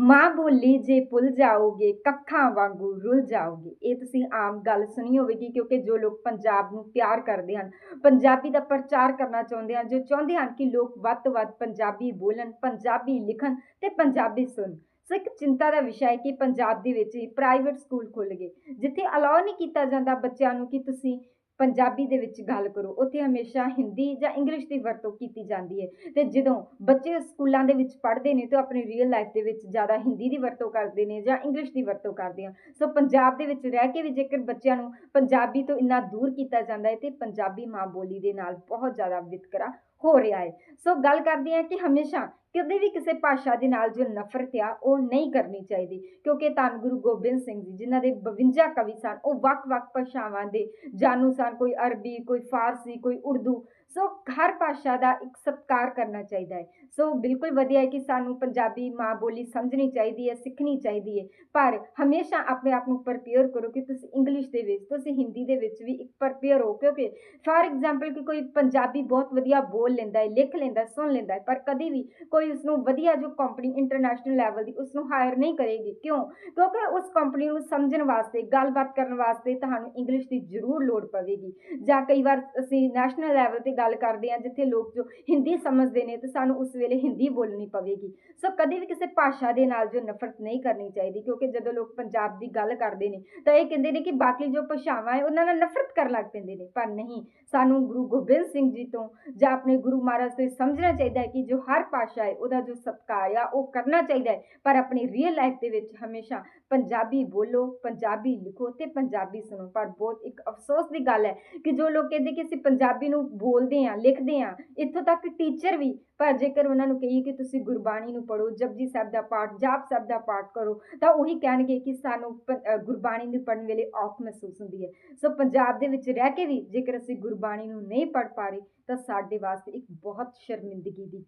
ਮਾਂ ਬੋਲੀ ਜੇ ਭੁੱਲ ਜਾਓਗੇ, ਕੱਖਾਂ ਵਾਂਗੂ ਰੁੱਲ ਜਾਓਗੇ। ਇਹ ਤੁਸੀਂ ਆਮ ਗੱਲ ਸੁਣੀ ਹੋਵੇਗੀ ਕਿਉਂਕਿ ਜੋ ਲੋਕ ਪੰਜਾਬ ਨੂੰ ਪਿਆਰ ਕਰਦੇ ਹਨ, ਪੰਜਾਬੀ ਦਾ ਪ੍ਰਚਾਰ ਕਰਨਾ ਚਾਹੁੰਦੇ ਹਨ, ਜੋ ਚਾਹੁੰਦੇ ਹਨ ਕਿ ਲੋਕ ਵੱਧ ਤੋਂ ਵੱਧ ਪੰਜਾਬੀ ਬੋਲਣ, ਪੰਜਾਬੀ ਲਿਖਣ ਤੇ ਪੰਜਾਬੀ ਸੁਣਨ। ਸੋ ਇੱਕ ਚਿੰਤਾ ਦਾ ਵਿਸ਼ਾ ਹੈ ਕਿ ਪੰਜਾਬ ਦੇ ਵਿੱਚ ਹੀ ਪ੍ਰਾਈਵੇਟ ਸਕੂਲ ਖੁੱਲ ਗਏ, ਜਿੱਥੇ ਅਲਾਉ ਨਹੀਂ ਕੀਤਾ ਜਾਂਦਾ ਬੱਚਿਆਂ ਨੂੰ ਕਿ ਤੁਸੀਂ ਪੰਜਾਬੀ ਦੇ ਵਿੱਚ ਗੱਲ ਕਰੋ, ਉੱਥੇ ਹਮੇਸ਼ਾ ਹਿੰਦੀ ਜਾਂ ਇੰਗਲਿਸ਼ ਦੀ ਵਰਤੋਂ ਕੀਤੀ ਜਾਂਦੀ ਹੈ ਤੇ ਜਦੋਂ ਬੱਚੇ ਸਕੂਲਾਂ ਦੇ ਵਿੱਚ ਪੜ੍ਹਦੇ ਨੇ ਤਾਂ ਆਪਣੀ ਰੀਅਲ ਲਾਈਫ ਦੇ ਵਿੱਚ ਜ਼ਿਆਦਾ ਹਿੰਦੀ ਦੀ ਵਰਤੋਂ ਕਰਦੇ ਨੇ ਜਾਂ ਇੰਗਲਿਸ਼ ਦੀ ਵਰਤੋਂ ਕਰਦੇ ਆ, ਸੋ ਪੰਜਾਬ ਦੇ ਵਿੱਚ ਰਹਿ ਕੇ ਵੀ ਜੇਕਰ ਬੱਚਿਆਂ ਨੂੰ ਪੰਜਾਬੀ ਤੋਂ ਇੰਨਾ ਦੂਰ ਕੀਤਾ ਜਾਂਦਾ ਹੈ ਤੇ ਪੰਜਾਬੀ ਮਾਂ ਬੋਲੀ ਦੇ ਨਾਲ ਬਹੁਤ ਜ਼ਿਆਦਾ ਵਿਤਕਰਾ ਹੋ ਰਿਹਾ ਹੈ। ਸੋ ਗੱਲ ਕਰਦੇ ਹਾਂ ਕਿ ਹਮੇਸ਼ਾ ਕਦੇ ਵੀ ਕਿਸੇ ਭਾਸ਼ਾ ਦੇ ਨਾਲ ਜੋ ਨਫ਼ਰਤ ਆ, ਉਹ ਨਹੀਂ ਕਰਨੀ ਚਾਹੀਦੀ। ਕਿਉਂਕਿ ਧੰਨ ਗੁਰੂ ਗੋਬਿੰਦ ਸਿੰਘ ਜੀ, ਜਿਨ੍ਹਾਂ ਦੇ 52 ਕਵੀ ਸਨ, ਉਹ ਵੱਖ-ਵੱਖ ਭਾਸ਼ਾਵਾਂ ਦੇ ਜਾਣੂ ਸਨ। ਕੋਈ ਅਰਬੀ, ਕੋਈ ਫਾਰਸੀ, ਕੋਈ ਉਰਦੂ। ਸੋ ਹਰ ਭਾਸ਼ਾ ਦਾ ਇੱਕ ਸਤਿਕਾਰ ਕਰਨਾ ਚਾਹੀਦਾ ਹੈ। ਸੋ ਬਿਲਕੁਲ ਵਧੀਆ ਹੈ ਕਿ ਸਾਨੂੰ ਪੰਜਾਬੀ ਮਾਂ ਬੋਲੀ ਸਮਝਣੀ ਚਾਹੀਦੀ ਹੈ, ਸਿੱਖਣੀ ਚਾਹੀਦੀ ਹੈ। ਪਰ ਹਮੇਸ਼ਾ ਆਪਣੇ ਆਪ ਨੂੰ ਪ੍ਰਪੇਅਰ ਕਰੋ ਕਿ ਤੁਸੀਂ ਇੰਗਲਿਸ਼ ਦੇ ਵਿੱਚ, ਤੁਸੀਂ ਹਿੰਦੀ ਦੇ ਵਿੱਚ ਵੀ ਇੱਕ ਪ੍ਰਪੇਅਰ ਹੋ ਕਿਉਂਕਿ ਫਾਰ ਐਗਜ਼ਾਮਪਲ ਕਿ ਕੋਈ ਪੰਜਾਬੀ ਬਹੁਤ ਵਧੀਆ ਬੋਲ ਲੈਂਦਾ ਹੈ, ਲਿਖ ਲੈਂਦਾ ਸੁਣ ਲੈਂਦਾ ਹੈ, ਪਰ ਕਦੇ ਵੀ ਕੋਈ ਉਸ ਨੂੰ ਵਧੀਆ ਜੋ ਕੰਪਨੀ ਇੰਟਰਨੈਸ਼ਨਲ ਲੈਵਲ ਦੀ ਉਸ ਨੂੰ ਹਾਇਰ ਨਹੀਂ ਕਰੇਗੀ। ਕਿਉਂ? ਕਿਉਂਕਿ ਉਸ ਕੰਪਨੀ ਨੂੰ ਸਮਝਣ ਵਾਸਤੇ, ਗੱਲਬਾਤ ਕਰਨ ਵਾਸਤੇ ਤੁਹਾਨੂੰ ਇੰਗਲਿਸ਼ ਦੀ ਜ਼ਰੂਰ ਲੋੜ ਪਵੇਗੀ। ਜਾਂ ਕਈ ਵਾਰ ਅਸੀਂ ਨੈਸ਼ਨਲ ਲੈਵਲ ਤੇ ਗੱਲ ਕਰਦੇ ਹਾਂ, ਜਿੱਥੇ ਲੋਕ ਜੋ ਹਿੰਦੀ ਸਮਝਦੇ ਨੇ ਤੇ ਸਾਨੂੰ ਉਸ ਵੇਲੇ ਹਿੰਦੀ ਬੋਲਣੀ ਪਵੇਗੀ। ਸੋ ਕਦੇ ਵੀ ਕਿਸੇ ਭਾਸ਼ਾ ਦੇ ਨਾਲ ਜੋ ਨਫ਼ਰਤ ਨਹੀਂ ਕਰਨੀ ਚਾਹੀਦੀ, ਕਿਉਂਕਿ ਜਦੋਂ ਲੋਕ ਪੰਜਾਬ ਦੀ ਗੱਲ ਕਰਦੇ ਨੇ, ਤਾਂ ਇਹ ਕਹਿੰਦੇ ਨੇ ਕਿ ਬਾਕੀ ਜੋ ਭਾਸ਼ਾਵਾਂ ਹੈ, ਉਹਨਾਂ ਨਾਲ ਨਫ਼ਰਤ ਕਰਨ ਲੱਗ ਪੈਂਦੇ ਨੇ। ਪਰ ਨਹੀਂ, ਸਾਨੂੰ ਗੁਰੂ ਗੋਬਿੰਦ ਸਿੰਘ ਜੀ ਤੋਂ ਜਾਂ ਆਪਣੇ ਗੁਰੂ ਮਹਾਰਾਜ ਤੋਂ ਸਮਝਣਾ ਚਾਹੀਦਾ ਹੈ ਕਿ ਜੋ ਹਰ ਭਾਸ਼ਾ ਹੈ, ਉਹਦਾ ਜੋ ਸਤਿਕਾਰ ਆ, ਉਹ ਕਰਨਾ ਚਾਹੀਦਾ ਹੈ। ਪਰ ਆਪਣੀ ਰੀਅਲ ਲਾਈਫ ਦੇ ਵਿੱਚ ਹਮੇਸ਼ਾ ਪੰਜਾਬੀ ਬੋਲੋ, ਪੰਜਾਬੀ ਲਿਖੋ ਤੇ ਪੰਜਾਬੀ ਸੁਣੋ। ਪਰ ਬਹੁਤ ਇੱਕ ਅਫਸੋਸ ਦੀ ਗੱਲ ਹੈ ਕਿ ਜੋ ਲੋਕ ਕਹਿੰਦੇ ਕਿ ਅਸੀਂ ਪੰਜਾਬੀ ਨੂੰ ਬੋਲ ਬੋਲਦੇ ਆ, ਲਿਖਦੇ ਆ, ਇੱਥੋਂ ਤੱਕ ਟੀਚਰ ਵੀ, ਪਰ ਜੇਕਰ ਉਹਨਾਂ ਨੂੰ ਕਹੀਏ ਕਿ ਤੁਸੀਂ ਗੁਰਬਾਣੀ ਨੂੰ ਪੜੋ ਜਪਜੀ ਸਾਹਿਬ ਦਾ ਪਾਠ, ਜਾਪ ਸਾਹਿਬ ਦਾ ਪਾਠ ਕਰੋ, ਤਾਂ ਉਹੀ ਕਹਿਣਗੇ ਕਿ ਸਾਨੂੰ ਗੁਰਬਾਣੀ ਨੂੰ ਪੜਨ ਵੇਲੇ ਔਖ ਮਹਿਸੂਸ ਹੁੰਦੀ ਹੈ। ਸੋ ਪੰਜਾਬ ਦੇ ਵਿੱਚ ਰਹਿ ਕੇ ਵੀ ਜੇਕਰ ਅਸੀਂ ਗੁਰਬਾਣੀ ਨੂੰ ਨਹੀਂ ਪੜ ਪਾ ਰਹੇ, ਤਾਂ ਸਾਡੇ ਵਾਸਤੇ ਇੱਕ ਬਹੁਤ ਸ਼ਰਮਿੰਦਗੀ ਦੀ